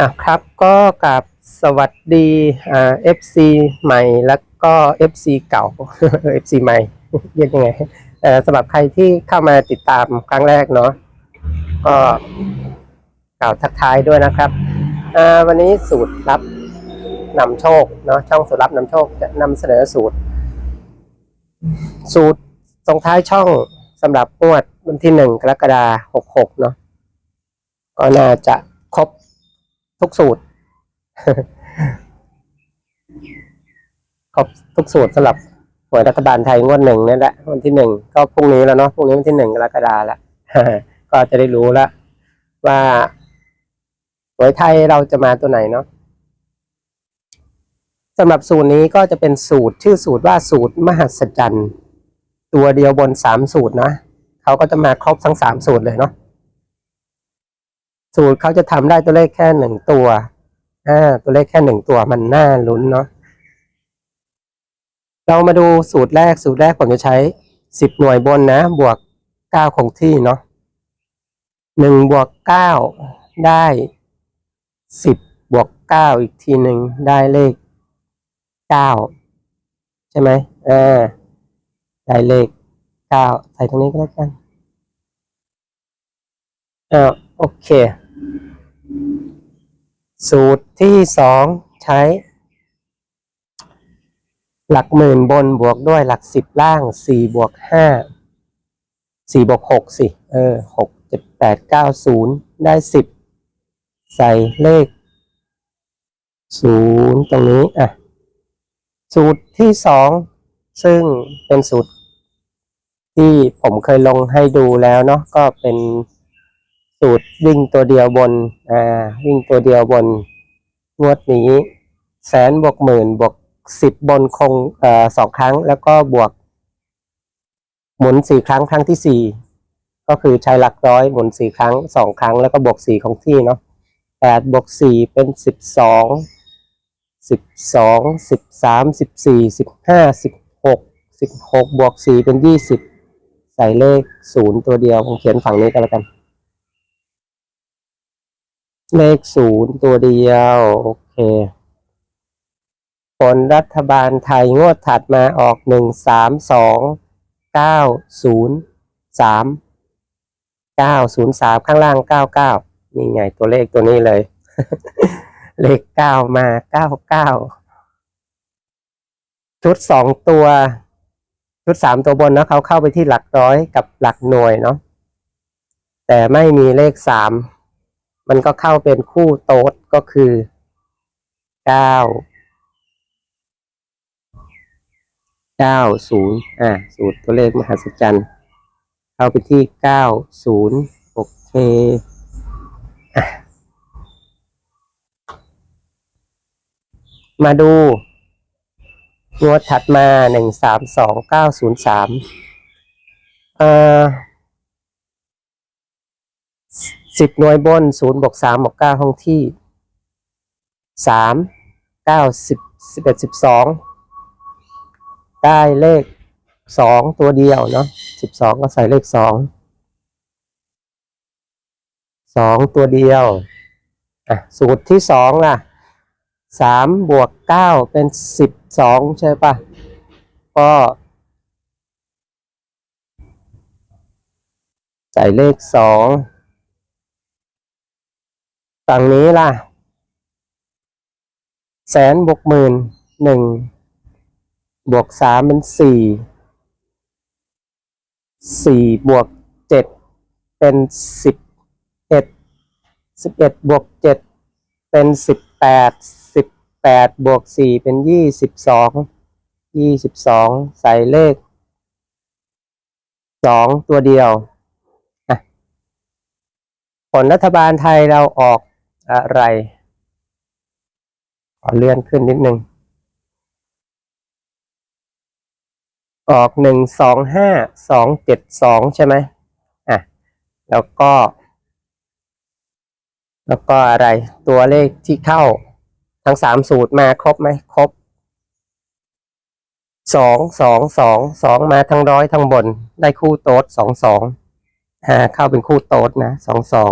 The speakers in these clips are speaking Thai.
อะครับก็กับสวัสดีอ่า FC ใหม่แล้วก็ FC เก่า FC ใหม่เรียกยังไงเอ่อสำหรับใครที่เข้ามาติดตามครั้งแรกเนาะก็กล่าวทักทายด้วยนะครับอ่าวันนี้สูตรลับนำโชคเนาะช่องสูตรลับนำโชคจะนำเสนอสูตร สูตรส่งท้ายช่องสำหรับงวดวันที่หนึ่งกรกฎาคมหกหกเนาะก็น่าจะ ทุกสูตรครบทุกสูตรสำหรับหวยรัฐบาลไทยงวดหนึ่งนี่แหละวันที่หนึ่งก็พรุ่งนี้แล้วเนาะพรุ่งนี้วันที่หนึ่งกรกฎาแล้วก็จะได้รู้แล้วว่าหวยไทยเราจะมาตัวไหนเนาะสำหรับสูตรนี้ก็จะเป็นสูตรชื่อสูตรว่าสูตรมหัศจรรย์ ตัวเดียวบนสามสูตรนะเขาก็จะมาครบทั้งสามสูตรเลยเนาะ สูตรเขาจะทำได้ตัวเลขแค่หนึ่งตัวอ่าตัวเลขแค่หนึ่งตัวมันน่าลุ้นเนาะเรามาดูสูตรแรกสูตรแรกผมจะใช้สิบหน่วยบนนะ บวกเก้าคงที่เนาะหนึ่งบวกเก้าได้สิบบวกเก้าอีกทีหนึ่งได้เลขเก้าใช่ไหมเออได้เลขเก้าใส่ตรงนี้ก็แล้วกันอ่าโอเค สูตรที่สองใช้ หลักหมื่นบนบวกด้วยหลักสิบล่างสี่บวกห้าสี่บวกหกสิ เออหกเจ็ดแปดเก้าศูนย์ได้สิบใส่เลขศูนย์ตรงนี้อะสูตรที่สองซึ่งเป็นสูตรที่ผมเคยลงให้ดูแล้วเนาะก็เป็น สูตรวิ่งตัวเดียวบน อ่า วิ่งตัวเดียวบน งวดนี้ แสนบวกหมื่นบวกสิบบนคงเอ่อสองครั้ง แล้วก็บวก หมุนสี่ครั้งครั้งที่สี่ก็คือใช้หลักร้อยหมุนสี่ครั้งสองครั้งแล้วก็บวกสี่ของที่เนาะแปดบวกสี่เป็นสิบสองสิบสองสิบสามสิบสี่สิบห้าสิบหกสิบหกบวกสี่เป็นยี่สิบใส่เลขศูนย์ตัวเดียวผมเขียนฝั่งนี้กันแล้วกัน เลขศูนย์ตัวเดียว โอเค ผลรัฐบาลไทยงวดถัดมาออกหนึ่งสามสองเก้าศูนย์สามเก้าศูนย์สามข้างล่างเก้าเก้านี่ไงตัวเลขตัวนี้เลย เลขเก้ามาเก้าเก้าชุดสองตัวชุดสามตัวบนเนาะเขาเข้าไปที่หลักร้อยกับหลักหน่วยเนาะแต่ไม่มีเลขสาม มันก็เข้าเป็นคู่โต๊ดก็คือเก้าเก้าศูนย์อ่าสูตรตัวเลขมหัศจรรย์ เข้าไปที่เก้าศูนย์โอเคอมาดูงวดถัดมาหนึ่งสามสองเก้าศูนย์สามเอ่อ สิบหน่วยบนศูนย์บวกสามบวกเก้าห้องที่สามเก้าสิบสิบเอ็ดสิบสองได้เลขสองตัวเดียวเนาะสิบสองก็ใส่เลขสองสองตัวเดียวอะสูตรที่สองล่ะสามบวกเก้าเป็นสิบสองใช่ปะก็ใส่เลขสอง ฝั่งนี้ล่ะ แสนบวกหมื่นหนึ่งบวกสามเป็นสี่สี่บวกเจ็ดเป็นสิบเอ็ดสิบเอ็ดบวกเจ็ดเป็นสิบแปดสิบแปดบวกสี่เป็นยี่สิบสองยี่สิบสองใส่เลขสองตัวเดียวอะผลรัฐบาลไทยเราออก อะไร ขอเลื่อนขึ้นนิดนึง ออกหนึ่งสองห้าสองเจ็ดสองใช่ไหมอะ แล้วก็ แล้วก็อะไร ตัวเลขที่เข้าทั้งสามสูตรมาครบไหมครบสองสองสองสองมาทั้งร้อยทั้งบน ได้คู่โต๊ดสองสองอ่าเข้าเป็นคู่โต๊ดนะสองสอง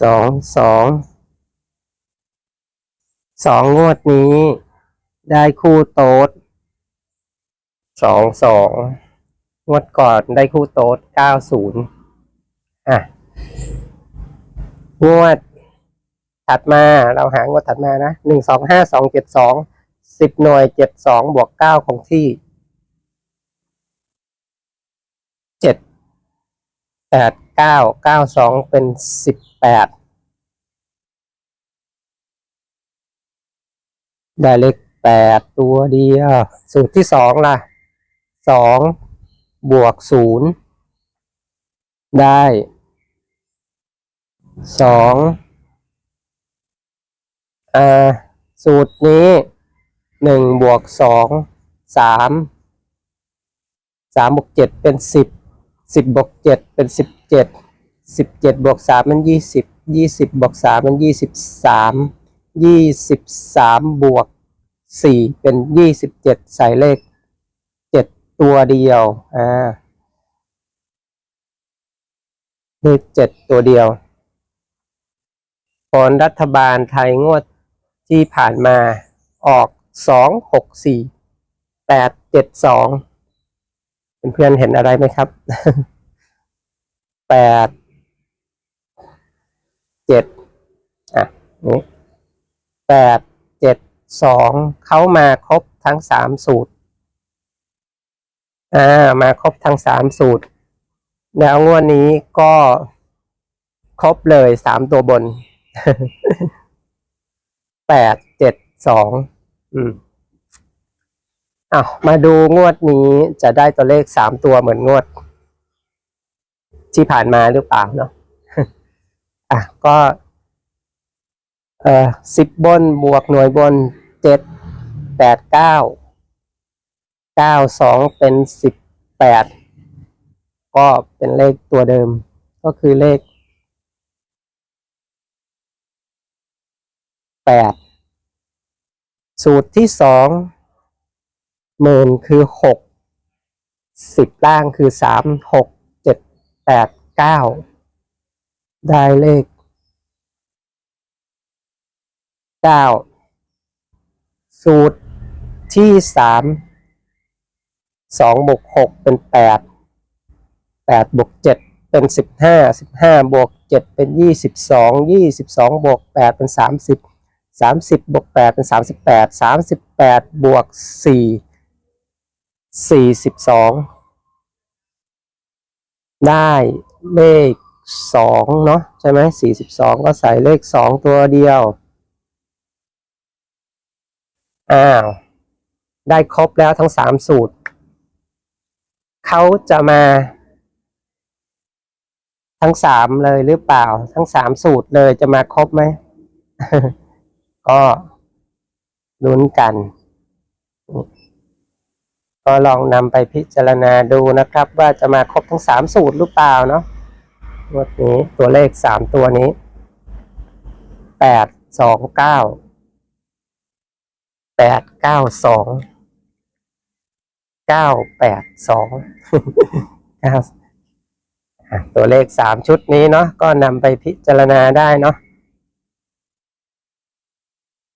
สองสองสองงวดนี้ ได้คู่โต๊ดสองสองงวดก่อนได้คู่โต๊ดเก้าศูนย์อะ งวดถัดมาเราหางวดถัดมานะหนึ่งสองห้าสองเจ็ดสองสิบหน่วยเจ็ดสองบวกเก้าของที่เจ็ด แปดเก้าเก้าสองเป็นสิบแปดได้เลขแปดตัวเดียวสูตรที่สองล่ะสองบวกศูนย์ได้สองอ่าสูตรนี้หนึ่งบวกสองสามสามบวกเจ็ดเป็นสิบ สิบบวกเจ็ดเป็นสิบเจ็ดสิบเจ็ดบวกสามมันยี่สิบยี่สิบบวกสามมันยี่สิบสามยี่สิบสามบวกสี่เป็นยี่สิบเจ็ดใส่เลขเจ็ดตัวเดียวอ่าเลขเจ็ดตัวเดียวผลรัฐบาลไทยงวดที่ผ่านมาออกสองหกสี่แปดเจ็ดสอง เพื่อนๆเห็นอะไรไหมครับ แปด เจ็ด อะ นี่แปด เจ็ด สอง เขามาครบทั้งสามสูตร อ่า มาครบทั้งสามสูตร แล้วงวดนี้ก็ครบเลยสามตัวบน แปด เจ็ด สอง อืม อ้าวมาดูงวดนี้จะได้ตัวเลขสามตัวเหมือนงวด ที่ผ่านมาหรือเปล่าเนาะอะก็ เอ่อสิบบนบวกหน่วยบนเจ็ดแปดเก้าเก้าสองเป็นสิบแปดก็เป็นเลขตัวเดิม ก็คือเลขแปดสูตรที่สอง หมื่นคือหกสิบล่างคือสามหกเจ็ดแปดเก้าได้เลขเก้าสูตรที่สามสองบวกหกเป็นแปดแปดบวกเจ็ดเป็นสิบห้าสิบห้าบวกเจ็ดเป็นยี่สิบสองยี่สิบสองบวกแปดเป็นสามสิบสามสิบบวกแปดเป็นสามสิบแปดสามสิบแปดบวกสี่ สี่สิบสองได้เลขสองเนาะใช่ไหมสี่สิบสองก็ใส่เลขสองตัวเดียว อ้าว ได้ครบแล้วทั้งสามสูตร เขาจะมา ทั้งสามเลยหรือเปล่า ทั้งสามสูตรเลยจะมาครบไหม ก็ลุ้นกัน ก็ลองนำไปพิจารณาดูนะครับ ว่าจะมาครบทั้งสามสูตรหรือเปล่าเนาะงวดนี้ตัวเลขสามตัวนี้แปดสองเก้าแปดเก้าสองเก้าแปดสองเก้าอะตัวเลขสามชุดนี้เนาะก็นำไปพิจารณาได้เนาะ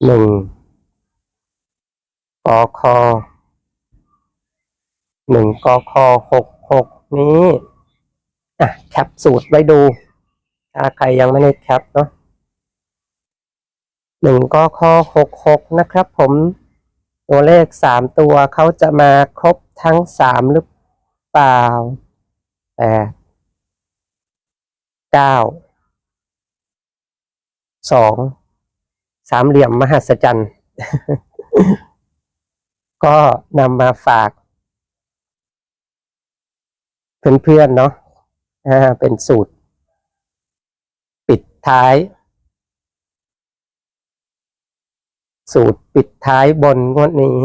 หนึ่งกค หนึ่งกคหกหกนี้อะแคปสูตรไว้ดู ถ้าใครยังไม่ได้แคปเนาะหนึ่งกคหกหกนะครับผม ตัวเลขสามตัวเขาจะมาครบทั้งสามหรือเปล่าแปดเก้าสองสามเหลี่ยมมหัศจรรย์ ก็นำมาฝาก เพื่อนๆเนาะอ่าเป็นสูตร ปิดท้าย สูตรปิดท้ายบนงวดนี้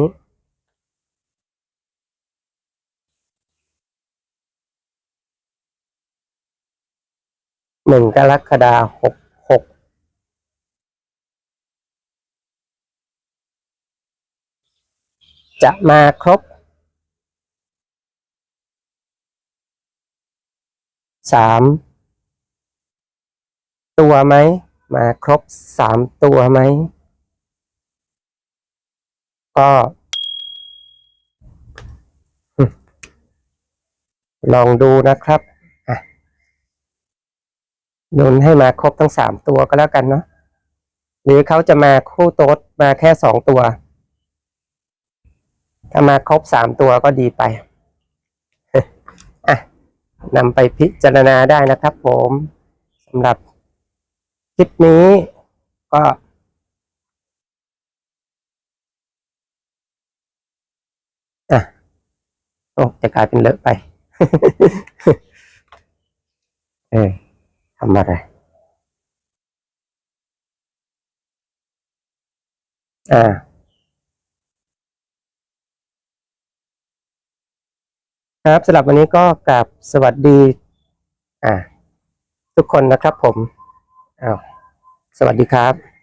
หนึ่งกรกฎาหกหกจะมาครบ สามตัวไหม มาครบสามตัวไหม ก็ ลองดูนะครับนุนให้มาครบทั้งสามตัวก็แล้วกันเนาะหรือเขาจะมาคู่โต๊ดมาแค่สองตัว ถ้ามาครบสามตัวก็ดีไป นำไปพิจารณาได้นะครับผมสำหรับคลิปนี้ก็อะโอ้จะกลายเป็นเลอะไป เออทำอะไรอ่า ครับสำหรับวันนี้ก็กราบสวัสดีอ่าทุกคนนะครับผมอ้าวสวัสดีครับ